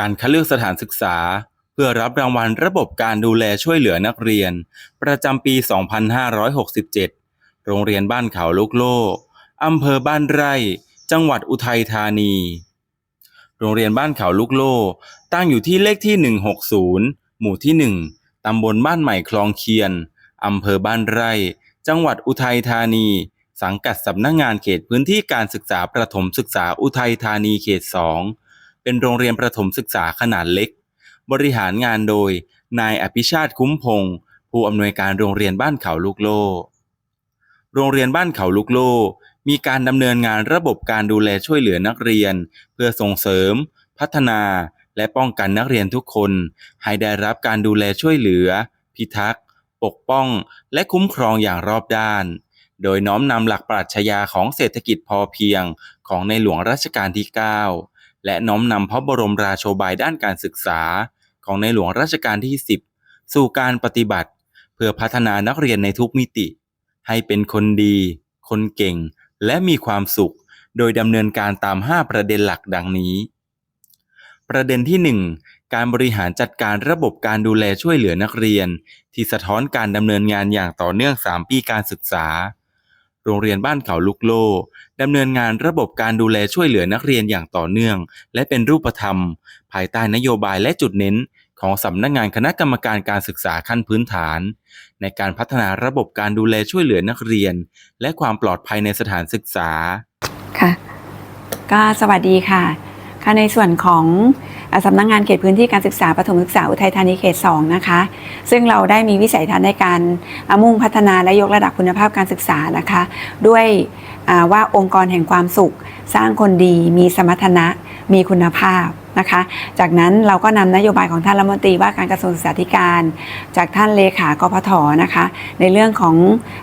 การคัดเลือกสถานศึกษา เพื่อรับรางวัลระบบการดูแลช่วยเหลือนักเรียน ประจำปี 2567 โรงเรียนบ้านเขาลูกโลกอำเภอบ้านไร่ จังหวัดอุทัยธานี โรงเรียนบ้านเขาลูกโลตั้งอยู่ที่เลขที่ 160 หมู่ที่ 1 ตำบลบ้านใหม่คลองเคียน อำเภอบ้านไร่ จังหวัดอุทัยธานี สังกัดสำนักงงานเขตพื้นที่การศึกษาประถมศึกษาอุทัยธานีเขต 2 เป็นโรงเรียนประถมศึกษาขนาดเล็ก บริหารงานโดย นายอภิชาติคุ้มพงศ์ผู้อำนวยการโรงเรียนบ้านเขาลูกโล โรงเรียนบ้านเขาลูกโล มีการดำเนินงานระบบการดูแลช่วยเหลือนักเรียน เพื่อส่งเสริม พัฒนา และป้องกันนักเรียนทุกคน ให้ได้รับการดูแลช่วยเหลือ พิทักษ์ ปกป้อง และคุ้มครองอย่างรอบด้าน โดยน้อมนำหลักปรัชญาของเศรษฐกิจพอเพียงของในหลวงรัชกาลที่ 9 และน้อมนำพระบรมราโชบายด้านการศึกษา ของในหลวงรัชกาลที่ 10 สู่การปฏิบัติ เพื่อพัฒนานักเรียนในทุกมิติ ให้เป็นคนดี คนเก่ง และมีความสุข โดยดำเนินการตาม 5 ประเด็นหลักดังนี้ ประเด็นที่ 1 การบริหารจัดการระบบการดูแลช่วยเหลือนักเรียน ที่สะท้อนการดำเนินงานอย่างต่อเนื่อง 3 ปีการศึกษา โรงเรียนบ้านเขาลุกโลดำเนินงานระบบการดูแลช่วยเหลือนักเรียนอย่างต่อเนื่อง และเป็นรูปธรรม ภายใต้นโยบายและจุดเน้นของสำนักงานคณะกรรมการการศึกษาขั้นพื้นฐาน ในการพัฒนาระบบการดูแลช่วยเหลือนักเรียน และความปลอดภัยในสถานศึกษาค่ะ ก็สวัสดีค่ะค่ะในส่วนของ สำนักงานเขตพื้นที่การศึกษาประถมศึกษาอุทัยธานีเขต 2 นะคะ ซึ่งเราได้มีวิสัยทัศน์ในการมุ่งพัฒนาและยกระดับคุณภาพการศึกษานะคะ ด้วยว่าองค์กรแห่งความสุข สร้างคนดี มีสมรรถนะ มีคุณภาพ นะคะ จากนั้นเราก็นำนโยบายของท่านรัฐมนตรีว่าการกระทรวงศึกษาธิการ จากท่านเลขากพทนะคะ ในเรื่องของ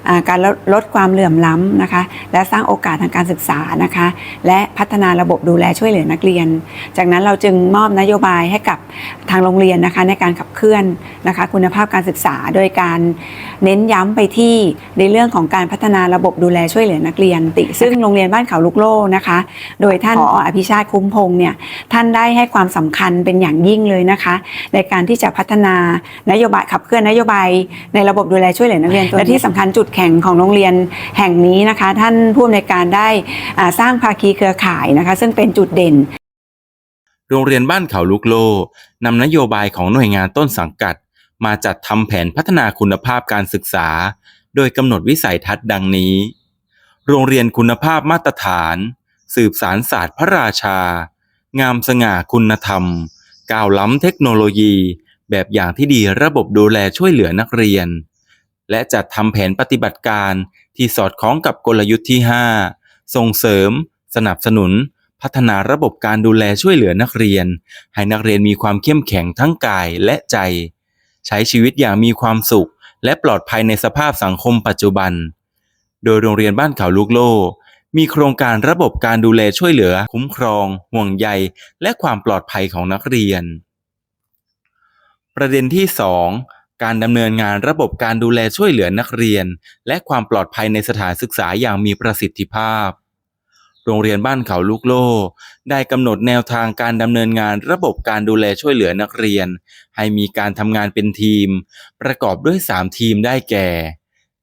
อาการลดลดความเหลื่อมล้ำนะคะ และสร้างโอกาสทางการศึกษานะคะ และพัฒนาระบบดูแลช่วยเหลือนักเรียน จากนั้นเราจึงมอบนโยบายให้กับทางโรงเรียนนะคะในการขับเคลื่อนนะคะ คุณภาพการศึกษาโดยการเน้นย้ำไปที่ในเรื่องของการพัฒนาระบบดูแลช่วยเหลือนักเรียนติ ซึ่งโรงเรียนบ้านเขาลูกโลนะคะ โดยท่านผออภิชาติคุ้มพงษ์เนี่ยท่านได้ให้ความสำคัญเป็นอย่างยิ่งเลยนะคะ ในการที่จะพัฒนานโยบายขับเคลื่อนนโยบายในระบบดูแลช่วยเหลือนักเรียนตัวนี้และที่สำคัญจุดแข็งของโรงเรียนแห่งนี้นะคะ ท่านผู้อำนวยการได้อ่าสร้างภาคีเครือข่ายนะคะ ซึ่งเป็นจุดเด่น โรงเรียนบ้านเขาลุกโลนำนโยบายของหน่วยงานต้นสังกัด มาจัดทำแผนพัฒนาคุณภาพการศึกษา โดยกำหนดวิสัยทัศน์ดังนี้ โรงเรียนคุณภาพมาตรฐาน สืบสารศาสตร์พระราชา งามสง่าคุณธรรม ก้าวล้ำเทคโนโลยี แบบอย่างที่ดีระบบดูแลช่วยเหลือนักเรียน และจัดทำแผนปฏิบัติการที่สอดคล้องกับกลยุทธ์ที่ 5 ส่งเสริม สนับสนุน พัฒนาระบบการดูแลช่วยเหลือนักเรียน ให้นักเรียนมีความเข้มแข็งทั้งกายและใจ ใช้ชีวิตอย่างมีความสุข และปลอดภัยในสภาพสังคมปัจจุบัน โดยโรงเรียนบ้านเขาลูกโล มีโครงการระบบการดูแลช่วยเหลือ คุ้มครอง ห่วงใย และความปลอดภัยของนักเรียน ประเด็นที่ 2 การดำเนินงานระบบการดูแลช่วยเหลือนักเรียน และความปลอดภัยในสถานศึกษาอย่างมีประสิทธิภาพ โรงเรียนบ้านเขาลูกโลได้กำหนดแนวทางการดำเนินงานระบบการดูแลช่วยเหลือนักเรียน ให้มีการทำงานเป็นทีม ประกอบด้วย 3 ทีมได้แก่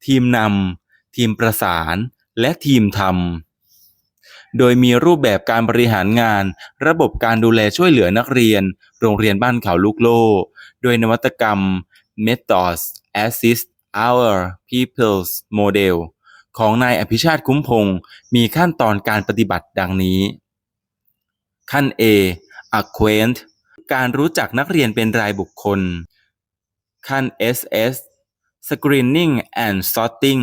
ทีมนำทีมประสาน และทีมทำโดยมีรูปแบบการบริหารงาน ระบบการดูแลช่วยเหลือนักเรียน โรงเรียนบ้านเขาลูกโลโดยนวัตกรรม Methods Assist Our People's Model ของนายอภิชาติคุ้มพงศ์มีขั้นตอนการปฏิบัติดังนี้ ขั้น A Acquaint การรู้จักนักเรียนเป็นรายบุคคล ขั้น SS Screening and Sorting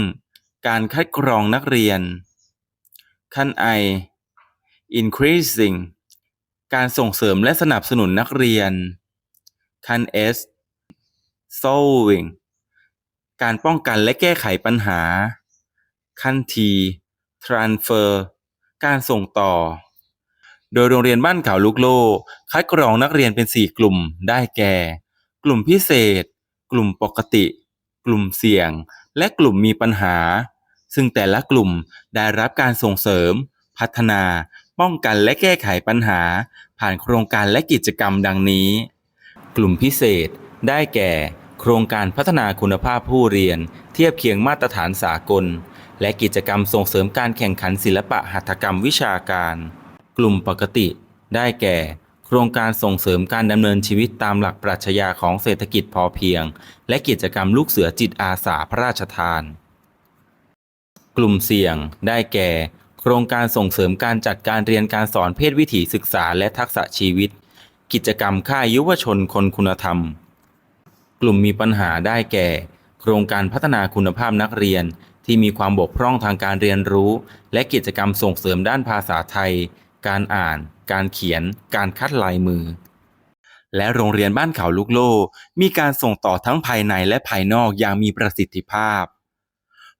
การคัดกรองนักเรียน ขั้น I Increasing การส่งเสริมและสนับสนุนนักเรียน ขั้น S Solving การป้องกันและแก้ไขปัญหา ขั้น T Transfer การส่งต่อ โดยโรงเรียนบ้านเขาลูกโลคัดกรองนักเรียนเป็น 4 กลุ่มได้แก่ กลุ่มพิเศษ กลุ่มปกติ กลุ่มเสี่ยง และกลุ่มมีปัญหา ซึ่งแต่ละกลุ่มได้รับการส่งเสริม พัฒนา ป้องกันและแก้ไขปัญหา ผ่านโครงการและกิจกรรมดังนี้ กลุ่มพิเศษ ได้แก่ โครงการพัฒนาคุณภาพผู้เรียน เทียบเคียงมาตรฐานสากล และกิจกรรมส่งเสริมการแข่งขันศิลปะหัตถกรรมวิชาการ กลุ่มปกติ ได้แก่ ครงการส่งเสริมการดำเนินชีวิตตามหลักปรัชญาของเศรษฐกิจพอเพียง และกิจกรรมลูกเสือจิตอาสาพระราชทาน กลุ่มเสี่ยง ได้แก่ โครงการส่งเสริมการจัดการเรียนการสอนเพศวิถีศึกษาและทักษะชีวิต กิจกรรมค่ายยุวชนคนคุณธรรม กลุ่มมีปัญหาได้แก่ โครงการพัฒนาคุณภาพนักเรียนที่มีความบกพร่องทางการเรียนรู้ และกิจกรรมส่งเสริมด้านภาษาไทย การอ่าน การเขียน การคัดลายมือ และโรงเรียนบ้านเขาลูกโลมีการส่งต่อทั้งภายในและภายนอกอย่างมีประสิทธิภาพ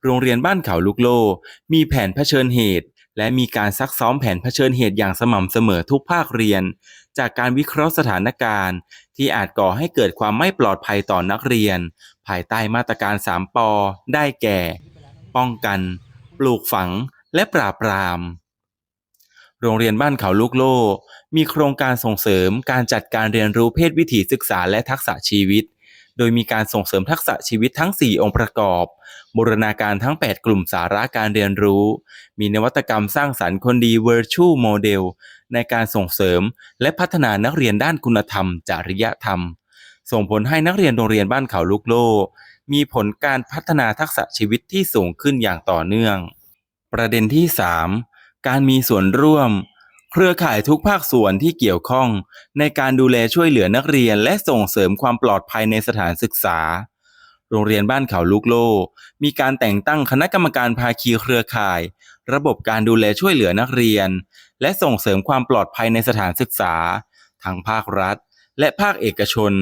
โรงเรียนบ้านเขาลูกโลมีแผนเผชิญเหตุ และมีการซักซ้อมแผนเผชิญเหตุอย่างสม่ำเสมอทุกภาคเรียน จากการวิเคราะห์สถานการณ์ ที่อาจก่อให้เกิดความไม่ปลอดภัยต่อนักเรียน ภายใต้มาตรการ 3ปอได้แก่ ป้องกัน ปลูกฝัง และปราบปราม โรงเรียนบ้านเขาลูกโลมีโครงการส่งเสริมการจัดการเรียนรู้เพศวิถีศึกษาและทักษะชีวิต โดยมีการส่งเสริมทักษะชีวิตทั้ง 4 องค์ประกอบ บูรณาการทั้ง 8 กลุ่มสาระการเรียนรู้ มีนวัตกรรมสร้างสรรค์คนดี Virtual Model ในการส่งเสริมและพัฒนานักเรียนด้านคุณธรรม จริยธรรม ส่งผลให้นักเรียนโรงเรียนบ้านเขาลูกโลมีผลการพัฒนาทักษะชีวิตที่สูงขึ้นอย่างต่อเนื่อง ประเด็นที่ 3 การมีส่วนร่วม เครือข่ายทุกภาคส่วนที่เกี่ยวข้อง ในการดูแลช่วยเหลือนักเรียนและส่งเสริมความปลอดภัยในสถานศึกษา โรงเรียนบ้านเขาลูกโล มีการแต่งตั้งคณะกรรมการภาคีเครือข่าย ระบบการดูแลช่วยเหลือนักเรียน และส่งเสริมความปลอดภัยในสถานศึกษา ทั้งภาครัฐ และภาคเอกชน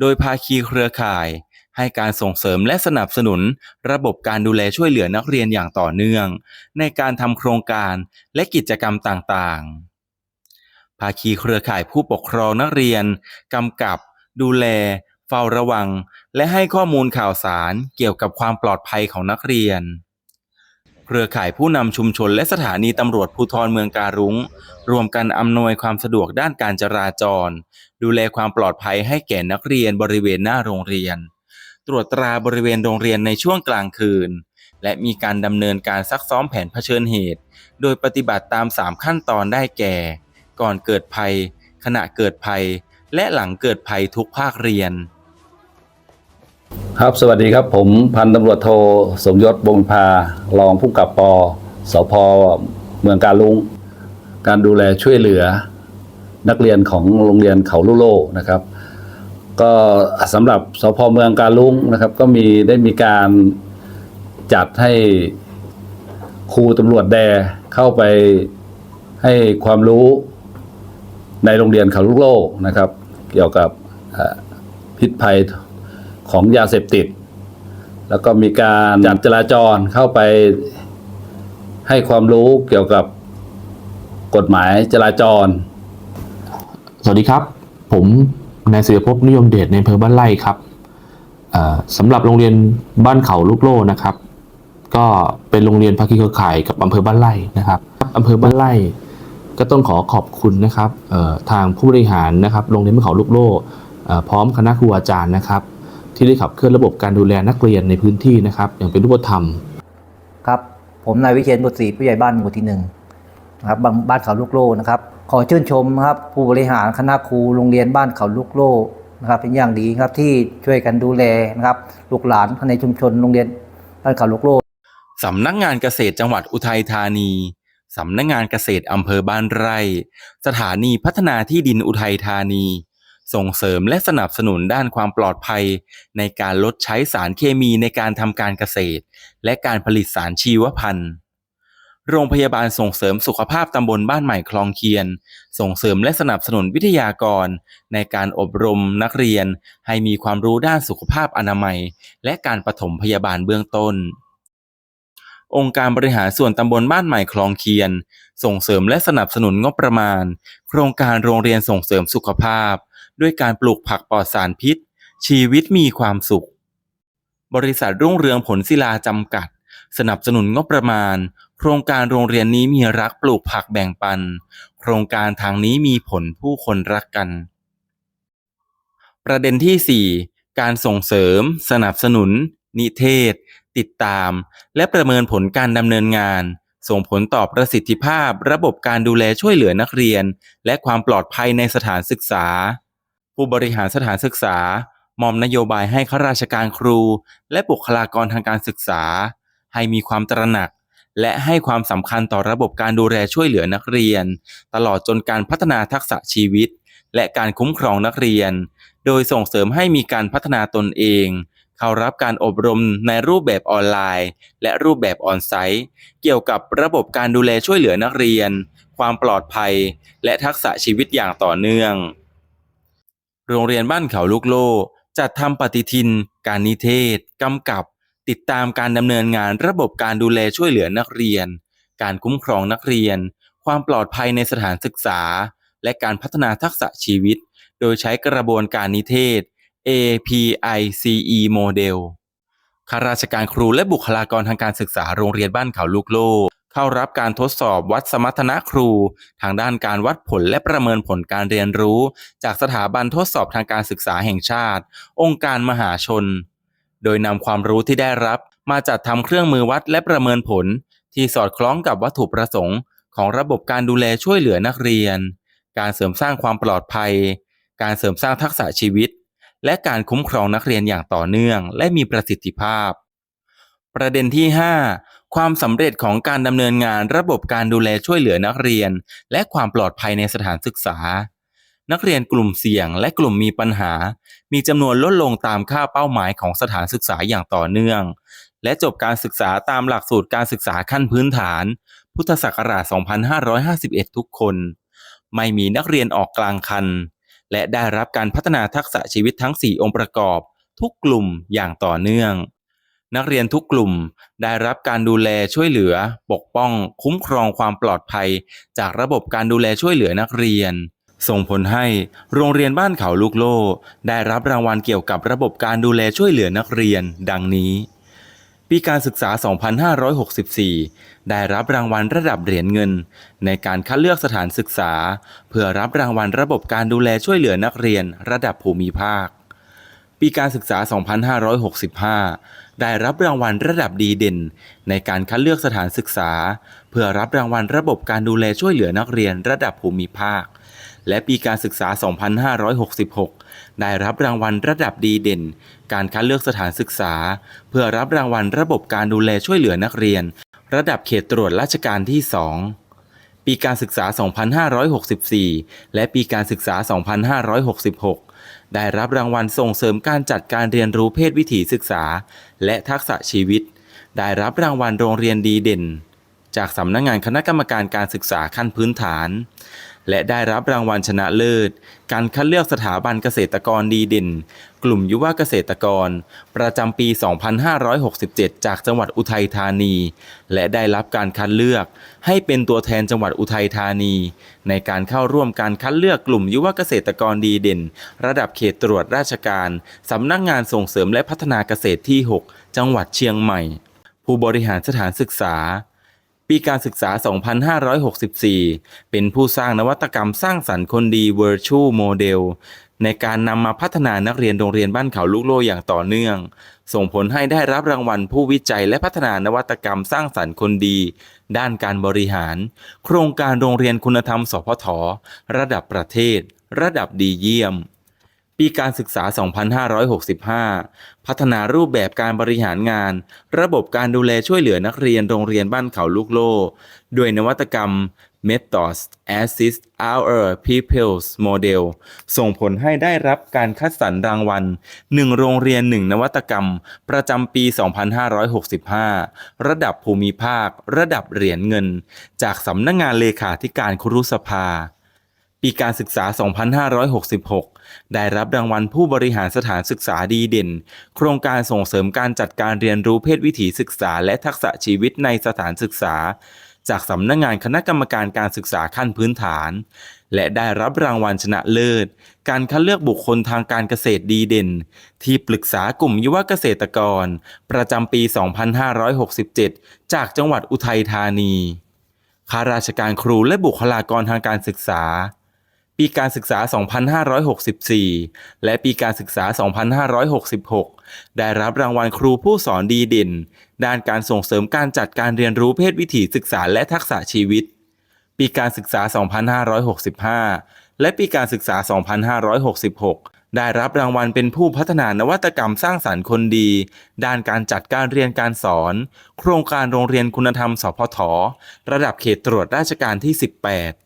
โดยภาคีเครือข่าย ให้การส่งเสริมและสนับสนุน ระบบการดูแลช่วยเหลือนักเรียนอย่างต่อเนื่อง ในการทำโครงการและกิจกรรมต่างๆ ภาคีเครือข่ายผู้ปกครองนักเรียนกำกับ ดูแล เฝ้าระวัง และให้ข้อมูลข่าวสารเกี่ยวกับความปลอดภัยของนักเรียน เครือข่ายผู้นำชุมชนและสถานีตำรวจภูธรเมืองการุง้ง รวมกันอำนวยความสะดวกด้านการจราจร ดูแลความปลอดภัยให้แก่นักเรียนบริเวณหน้าโรงเรียน ตรวจตราบริเวณโรงเรียนในช่วงกลางคืน และมีการดำเนินการซักซ้อมแผนเผชิญเหตุ โดยปฏิบัติตาม 3 ขั้นตอนได้แก่ ก่อนเกิดภัย ขณะเกิดภัย และหลังเกิดภัยทุกภาคเรียน ครับสวัสดีครับผมพันตำรวจโทสมยศบงพารองผู้กับปสพเมืองการลุง การดูแลช่วยเหลือ นักเรียนของโรงเรียนเขาลุโลนะครับ ก็สำหรับสพเมืองการลุงนะครับ ก็มีได้มีการจัดให้ครูตำรวจแดเข้าไปให้ความรู้ในโรงเรียนเขาลุโลนะครับ เกี่ยวกับพิษภัยของยาเสพติด แล้วก็มีการจัดจราจรเข้าไปให้ความรู้เกี่ยวกับกฎหมายจราจร สวัสดีครับ ผม นายศิรภพนิยมเดชในอำเภอบ้านไร่ครับสำหรับโรงเรียนบ้านเขาลูกโล่นะครับ ก็เป็นโรงเรียนภาคีเครือข่ายกับอำเภอบ้านไร่นะครับอำเภอบ้านไร่ก็ต้องขอขอบคุณนะครับทางผู้บริหารนะครับโรงเรียนบ้านเขาลูกโล่พร้อมคณะครูอาจารย์นะครับ ที่ได้ขับเคลื่อนระบบการดูแลนักเรียนในพื้นที่นะครับ อย่างเป็นรูปธรรมครับผมนายวิเชียนบุตรศรีผู้ใหญ่บ้านหมู่ที่หนึ่งนะครับบ้านบ้านเขาลูกโลนะครับ ขอชื่นชมครับผู้บริหารคณะครูโรงเรียนบ้านเขาลูกโลนะครับ เป็นอย่างดีครับที่ช่วยกันดูแลนะครับลูกหลานในชุมชนโรงเรียนบ้านเขาลูกโลสำนักงานเกษตรจังหวัดอุทัยธานีสำนักงานเกษตรอำเภอบ้านไร่ สถานีพัฒนาที่ดินอุทัยธานี ส่งเสริมและสนับสนุนด้านความปลอดภัย ในการลดใช้สารเคมีในการทำการเกษตร และการผลิตสารชีวพันธุ์ โรงพยาบาลส่งเสริมสุขภาพตำบลบ้านใหม่คลองเคียน ส่งเสริมและสนับสนุนวิทยากร ในการอบรมนักเรียน ให้มีความรู้ด้านสุขภาพอนามัย และการปฐมพยาบาลเบื้องต้น องค์การบริหารส่วนตำบลบ้านใหม่คลองเคียน ส่งเสริมและสนับสนุนงบประมาณ โครงการโรงเรียนส่งเสริมสุขภาพ ด้วยการปลูกผักปลอดสารพิษ ชีวิตมีความสุข บริษัทรุ่งเรืองผลศิลาจำกัดสนับสนุนงบประมาณ โคโครงการโรงเรียนนี้มีรักปลูกผักแบ่งปัน โครงการทางนี้มีผลผู้คนรักกัน ประเด็นที่ 4 การส่งเสริม สนับสนุน นิเทศ ติดตาม และประเมินผลการดำเนินงาน ส่งผลต่อประสิทธิภาพ ระบบการดูแลช่วยเหลือนักเรียน และความปลอดภัยในสถานศึกษา ผู้บริหารสถานศึกษามอมนโยบายให้ข้าราชการครู และบุคลากรทางการศึกษา ให้มีความตระหนัก และให้ความสำคัญต่อระบบการดูแลช่วยเหลือนักเรียน ตลอดจนการพัฒนาทักษะชีวิต และการคุ้มครองนักเรียน โดยส่งเสริมให้มีการพัฒนาตนเอง เข้ารับการอบรมในรูปแบบออนไลน์ และรูปแบบออนไซต์เกี่ยวกับระบบการดูแลช่วยเหลือนักเรียน ความปลอดภัย และทักษะชีวิตอย่างต่อเนื่อง โรงเรียนบ้านเขาลูกโลจัดทำปฏิทิน การนิเทศ กำกับ ติดตามการดำเนินงานระบบการดูแลช่วยเหลือนักเรียน การคุ้มครองนักเรียน ความปลอดภัยในสถานศึกษา และการพัฒนาทักษะชีวิต โดยใช้กระบวนการนิเทศ APICE โมเดลข้าราชการครูและบุคลากรทางการศึกษาโรงเรียนบ้านเขาลูกโลเข้ารับการทดสอบวัดสมรรถนะครู ทางด้านการวัดผลและประเมินผลการเรียนรู้ จากสถาบันทดสอบทางการศึกษาแห่งชาติ องค์การมหาชน โดยนำความรู้ที่ได้รับมาจัดทำเครื่องมือวัดและประเมินผล ที่สอดคล้องกับวัตถุประสงค์ ของระบบการดูแลช่วยเหลือนักเรียน การเสริมสร้างความปลอดภัย การเสริมสร้างทักษะชีวิต และการคุ้มครองนักเรียนอย่างต่อเนื่อง และมีประสิทธิภาพ ประเด็นที่ 5 ความสำเร็จของการดำเนินงานระบบการดูแลช่วยเหลือนักเรียน และความปลอดภัยในสถานศึกษา นักเรียนกลุ่มเสี่ยงและกลุ่มมีปัญหา มีจำนวนลดลงตามค่าเป้าหมายของสถานศึกษาอย่างต่อเนื่อง และจบการศึกษาตามหลักสูตรการศึกษาขั้นพื้นฐาน พุทธศักราช 2551 ทุกคน ไม่มีนักเรียนออกกลางคัน และได้รับการพัฒนาทักษะชีวิตทั้ง 4 องค์ประกอบ ทุกกลุ่มอย่างต่อเนื่อง นักเรียนทุกกลุ่มได้รับการดูแลช่วยเหลือ ปกป้อง คุ้มครองความปลอดภัย จากระบบการดูแลช่วยเหลือนักเรียน ส่งผลให้โรงเรียนบ้านเขาลูกโลได้รับรางวัลเกี่ยวกับระบบการดูแลช่วยเหลือนักเรียน ดังนี้ ปีการศึกษา 2564 ได้รับรางวัลระดับเหรียญเงิน ในการคัดเลือกสถานศึกษา เพื่อรับรางวัลระบบการดูแลช่วยเหลือนักเรียน ระดับภูมิภาค ปีการศึกษา 2565 ได้รับรางวัลระดับดีเด่น ในการคัดเลือกสถานศึกษา เพื่อรับรางวัลระบบการดูแลช่วยเหลือนักเรียน ระดับภูมิภาค และปีการศึกษา 2566 ได้รับรางวัลระดับดีเด่น การคัดเลือกสถานศึกษา เพื่อรับรางวัลระบบการดูแลช่วยเหลือนักเรียน ระดับเขตตรวจราชการที่ 2ปีการศึกษา 2564 และปีการศึกษา 2566 ได้รับรางวัลส่งเสริมการจัดการเรียนรู้เพศวิถีศึกษา และทักษะชีวิต ได้รับรางวัลโรงเรียนดีเด่น จากสำนักงานคณะกรรมการการศึกษาขั้นพื้นฐาน และได้รับรางวัลชนะเลิศ การคัดเลือกสถาบันเกษตรกรดีเด่น กลุ่มยุวเกษตรกร ประจำปี 2567 จากจังหวัดอุทัยธานี และได้รับการคัดเลือก ให้เป็นตัวแทนจังหวัดอุทัยธานี ในการเข้าร่วมการคัดเลือกกลุ่มยุวเกษตรกรดีเด่น ระดับเขตตรวจราชการสำนักงานส่งเสริมและพัฒนาเกษตรที่ 6 จังหวัดเชียงใหม่ ผู้บริหารสถานศึกษา ปีการศึกษา 2564 เป็นผู้สร้างนวัตกรรมสร้างสรรค์คนดี Virtual Model ในการนำมาพัฒนานักเรียนโรงเรียนบ้านเขาลูกโลอย่างต่อเนื่อง ส่งผลให้ได้รับรางวัลผู้วิจัยและพัฒนานวัตกรรมสร้างสรรค์คนดี ด้านการบริหาร โครงการโรงเรียนคุณธรรมสพทระดับประเทศ ระดับดีเยี่ยม ปีการศึกษา 2565 พัฒนารูปแบบการบริหารงาน ระบบการดูแลช่วยเหลือนักเรียนโรงเรียนบ้านเขาลูกโลด้วยนวัตกรรม Methods Assist Our Pupils Model ส่งผลให้ได้รับการคัดสรรรางวัล 1 โรงเรียน 1 นวัตกรรม ประจำปี 2565 ระดับภูมิภาค ระดับเหรียญเงิน จากสำนักงงานเลขาธิการครุสภา ปีการศึกษา 2566 ได้รับรางวัลผู้บริหารสถานศึกษาดีเด่น โครงการส่งเสริมการจัดการเรียนรู้เพศวิถีศึกษาและทักษะชีวิตในสถานศึกษา จากสำนักงานคณะกรรมการการศึกษาขั้นพื้นฐาน และได้รับรางวัลชนะเลิศ การคัดเลือกบุคคลทางการเกษตรดีเด่น ที่ปรึกษากลุ่มยุวเกษตรกร ประจำปี 2567 จากจังหวัดอุทัยธานีข้าราชการครูและบุคลากรทางการศึกษา ปีการศึกษา 2564 และปีการศึกษา 2566 ได้รับรางวัลครูผู้สอนดีเด่น ด้านการส่งเสริมการจัดการเรียนรู้เพศวิถีศึกษาและทักษะชีวิต ปีการศึกษา 2565 และปีการศึกษา 2566ได้รับรางวัลเป็นผู้พัฒนานวัตกรรมสร้างสรรค์คนดี ด้านการจัดการเรียนการสอน โครงการโรงเรียนคุณธรรมสพทระดับเขตตรวจราชการที่ 18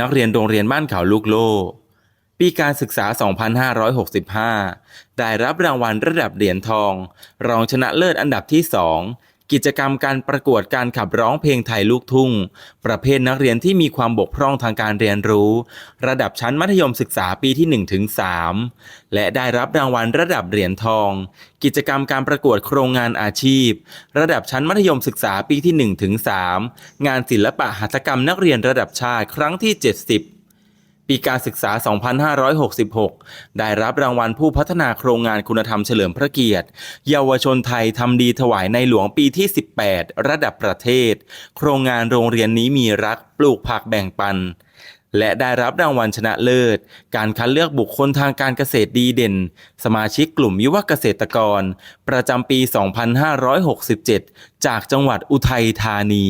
นักเรียนโรงเรียนบ้านเขาลูกโลปีการศึกษา 2565 ได้รับรางวัลระดับเหรียญทอง รองชนะเลิศอันดับที่ 2 กิจกรรมการประกวดการขับร้องเพลงไทยลูกทุ่ง ประเภทนักเรียนที่มีความบกพร่องทางการเรียนรู้ ระดับชั้นมัธยมศึกษาปีที่1ถึง3และได้รับรางวัลระดับเหรียญทอง กิจกรรมการประกวดโครงงานอาชีพ ระดับชั้นมัธยมศึกษาปีที่1ถึง3งานศิลปะหัตถกรรมนักเรียนระดับชาติครั้งที่ 70 ปีการศึกษา 2566 ได้รับรางวัลผู้พัฒนาโครงงานคุณธรรมเฉลิมพระเกียรติ เยาวชนไทยทำดีถวายในหลวงปีที่ 18 ระดับประเทศ โครงงานโรงเรียนนี้มีรักปลูกผักแบ่งปันและได้รับรางวัลชนะเลิศ การคัดเลือกบุคคลทางการเกษตรดีเด่น สมาชิกกลุ่มยุวเกษตรกร ประจำปี 2567 จากจังหวัดอุทัยธานี